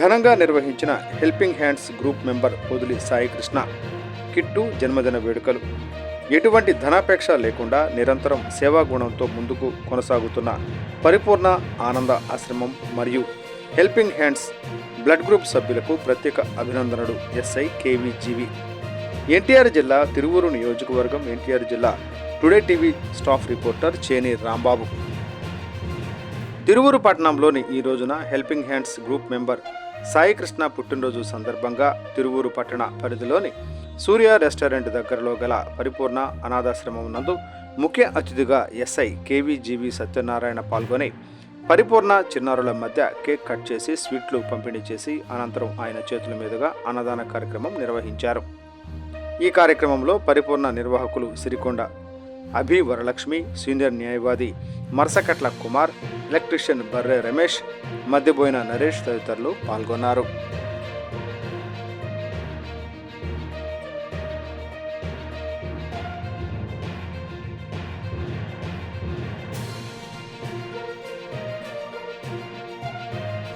ఘనంగా నిర్వహించిన helping hands group member Podili Saikrishna Kittu జన్మదిన వేడుకలు. ఎటువంటి ధనాపేక్ష లేకుండా నిరంతరం సేవా గుణంతో ముందుకు కొనసాగుతున్న పరిపూర్ణ ఆనంద ఆశ్రమం మరియు హెల్పింగ్ హ్యాండ్స్ బ్లడ్ గ్రూప్ సభ్యులకు ప్రత్యేక అభినందనలు ఎస్ఐ కేవీజీవి ఎన్టీఆర్ జిల్లా తిరువూరు నియోజకవర్గం ఎన్టీఆర్ జిల్లా టుడే టీవీ స్టాఫ్ రిపోర్టర్ చేని రాంబాబు. తిరువురు పట్టణంలోని ఈ రోజున helping hands group member Saikrishna పుట్టినరోజు సందర్భంగా తిరువూరు పట్టణ పరిధిలోని సూర్య రెస్టారెంట్ దగ్గరలో గల పరిపూర్ణ అనాథాశ్రమం నందు ముఖ్య అతిథిగా ఎస్ఐ కేవీజీవి సత్యనారాయణ పాల్గొని పరిపూర్ణ చిన్నారుల మధ్య కేక్ కట్ చేసి స్వీట్లు పంపిణీ చేసి అనంతరం ఆయన చేతుల మీదుగా అన్నదాన కార్యక్రమం నిర్వహించారు. ఈ కార్యక్రమంలో పరిపూర్ణ నిర్వాహకులు సిరికొండ అభి వరలక్ష్మి సీనియర్ న్యాయవాది మరసకట్ల కుమార్ ఎలక్ట్రీషియన్ బర్రె రమేష్ మధ్యబోయిన నరేష్ తదితరులు పాల్గొన్నారు.